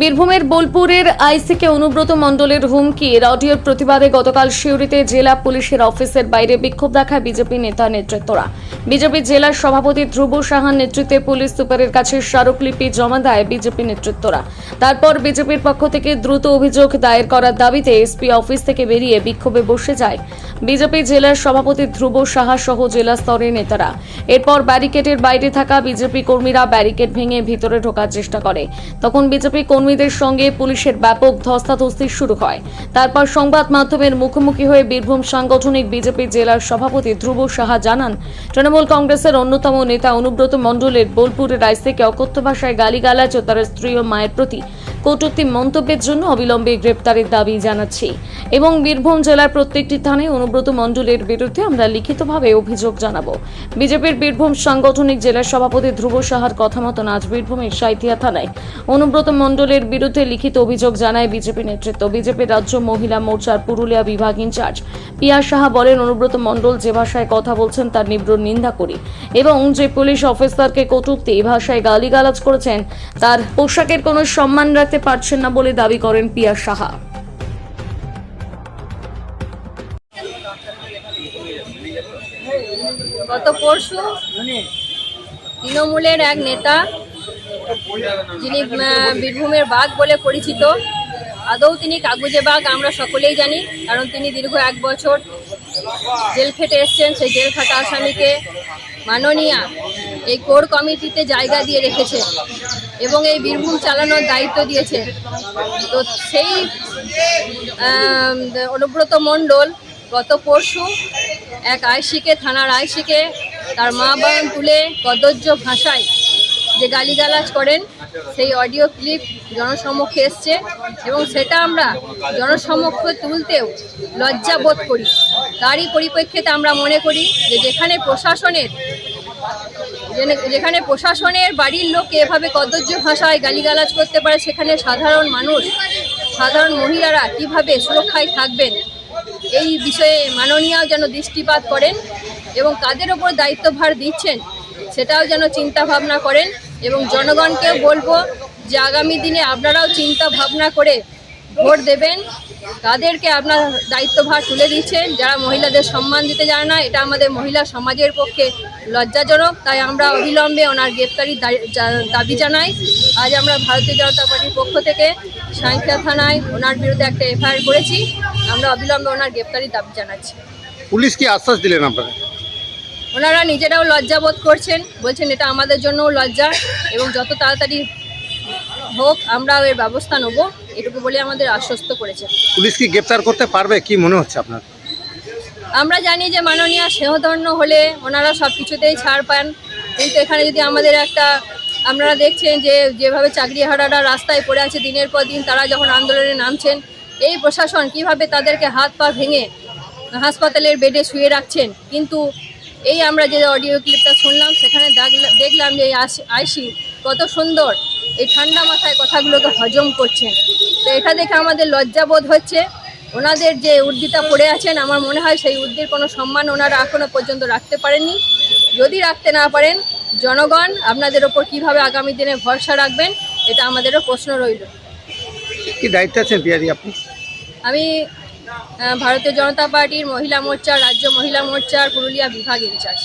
বীরভূমের বোলপুরের আইসিকে অনুব্রত মণ্ডলের হুমকির অডিওর প্রতিবাদে গতকাল সিউড়িতে জেলা পুলিশের অফিসের বাইরে বিক্ষোভ দেখায় বিজেপি নেতা নেতৃত্বরা। বিজেপি জেলার সভাপতি ধ্রুব সাহার নেতৃত্বে পুলিশ সুপারের কাছে স্মারকলিপি জমা দেয় বিজেপি নেতৃত্বরা। তারপর বিজেপির পক্ষ থেকে দ্রুত অভিযোগ দায়ের করার দাবিতে এসপি অফিস থেকে বেরিয়ে বিক্ষোভে বসে যায়। বিজেপি জেলার সভাপতি ধ্রুব সাহা সহ জেলা স্তরের নেতারা। এরপর ব্যারিকেডের বাইরে থাকা বিজেপি কর্মীরা ব্যারিকেড ভেঙে ভিতরে ঢোকার চেষ্টা করে। তখন বিজেপি কর্মীদের সঙ্গে পুলিশের ব্যাপক ধস্তাধস্তি শুরু হয়। তারপর সংবাদ মাধ্যমের মুখোমুখি হয়ে বীরভূম সাংগঠনিক বিজেপি জেলার সভাপতি ধ্রুব সাহা জানান, তৃণমূল কংগ্রেসের অন্যতম নেতা অনুব্রত মণ্ডলের বোলপুরের রাইস থেকে অকথ্য ভাষায় গালিগালাজ ও তার স্ত্রী ও মায়ের প্রতি কটূক্তি মন্তব্যের জন্য অবিলম্বে গ্রেপ্তারের দাবি জানাচ্ছি এবং বীরভূম জেলার প্রত্যেকটি থানায় অনুব্রত মণ্ডলের বিরুদ্ধে আমরা লিখিতভাবে অভিযোগ জানাব। বিজেপির বীরভূম সাংগঠনিক জেলার সভাপতি ধ্রুব সাহার কথা মতন আজ বীরভূমের সাঁইথিয়া থানায় অনুব্রত মণ্ডলের বিরুদ্ধে লিখিত অভিযোগ জানায় বিজেপি নেতৃত্ব। বিজেপির রাজ্য মহিলা মোর্চার পুরুলিয়া বিভাগ ইনচার্জ পিয়া সাহা বলেন, অনুব্রত মণ্ডল যে ভাষায় কথা বলছেন তার তীব্র নিন্দা করি এবং যে পুলিশ অফিসারকে কটূক্তি ভাষায় গালিগালাজ করেছেন, তার পোশাকের কোনো সম্মান রাখতে পারছেন না বলে দাবি করেন পিয়া সাহা। গত পরশু তৃণমূলের এক নেতা, যিনি বীরভূমের বাঘ বলে পরিচিত, আদৌ তিনি কাগুজে বাঘ আমরা সকলেই জানি, কারণ তিনি দীর্ঘ এক বছর জেল খেটে এসছেন, সেই জেল খাটা আসামিকে মাননীয়া এই কোর কমিটিতে জায়গা দিয়ে রেখেছে। এবং এই বীরভূম চালানোর দায়িত্ব দিয়েছে। তো সেই অনুব্রত মণ্ডল গত পরশু এক আয়সিকে থানার আয়সিকে তার মা বায়ন তুলে কদর্য ভাষায় যে গালিগালাজ করেন, সেই অডিও ক্লিপ জনসমক্ষে এসছে এবং সেটা আমরা জনসমক্ষে তুলতেও লজ্জা বোধ করি। তারই পরিপ্রেক্ষিতে আমরা মনে করি যে যেখানে প্রশাসনের যেখানে প্রশাসনের বাড়ির লোক এভাবে কদর্য ভাষায় গালিগালাজ করতে পারে, সেখানে সাধারণ মানুষ, সাধারণ মহিলারা কীভাবে সুরক্ষায় থাকবেন? এই বিষয়ে মাননীয় যেন দৃষ্টিপাত করেন এবং কাদের ওপর দায়িত্বভার দিচ্ছেন, সেটাও যেন চিন্তা ভাবনা করেন এবং জনগণকেও বলব যে আগামী দিনে আপনারাও চিন্তা ভাবনা করে ভোট দেবেন। তাদেরকে আপনার দায়িত্বভার তুলে দিচ্ছেন। যারা মহিলাদের সম্মান দিতে জানে না এটা আমাদের মহিলা সমাজের পক্ষে লজ্জাজনক। তাই আমরা অবিলম্বে ওনার গ্রেপ্তারির দাবি জানাই। আজ আমরা ভারতীয় জনতা পার্টির পক্ষ থেকে সাঁইথিয়া থানায় ওনার বিরুদ্ধে একটা এফআইআর করেছি। আমরা অবিলম্বে ওনার গ্রেপ্তারির দাবি জানাচ্ছি। পুলিশ কি আশ্বাস দিলেন আপনারা ওনারা নিজেরাও লজ্জাবোধ করছেন। বলছেন এটা আমাদের জন্যও লজ্জা এবং যত তাড়াতাড়ি হোক আমরা এর ব্যবস্থা নেব এটুকু বলে আমাদের আশ্বস্ত করেছে। পুলিশ কি গ্রেপ্তার করতে পারবে? কি মনে হচ্ছে আপনার? আমরা জানি যে মাননীয় সেহধন্য হলে ওনারা সব কিছুতেই ছাড় পান। কিন্তু এখানে যদি আমাদের একটা আপনারা দেখছেন যে যেভাবে চাকরিহারারা রাস্তায় পড়ে আছে দিনের পর দিন তারা যখন আন্দোলনে নামছেন এই প্রশাসন কীভাবে তাদেরকে হাত পা ভেঙে হাসপাতালের বেডে শুয়ে রাখছেন? কিন্তু এই আমরা যে অডিও ক্লিপটা শুনলাম সেখানে দেখলাম যে আইসি কত সুন্দর। এই ঠান্ডা মাথায় কথাগুলোকে হজম করছেন। তো এটা দেখে আমাদের লজ্জাবোধ হচ্ছে। ওনাদের যে উর্দিটা পড়ে আছেন আমার মনে হয় সেই উর্দির কোনো সম্মান ওনারা এখনও পর্যন্ত রাখতে পারেননি। যদি রাখতে না পারেন জনগণ আপনাদের ওপর কীভাবে আগামী দিনে ভরসা রাখবেন এটা আমাদেরও প্রশ্ন রইল। কি দায়িত্ব আছেন বিহারি আপনি? আমি ভারতীয় জনতা পার্টির মহিলা মোর্চা রাজ্য মহিলা মোর্চার পুরুলিয়া বিভাগ ইনচার্জ।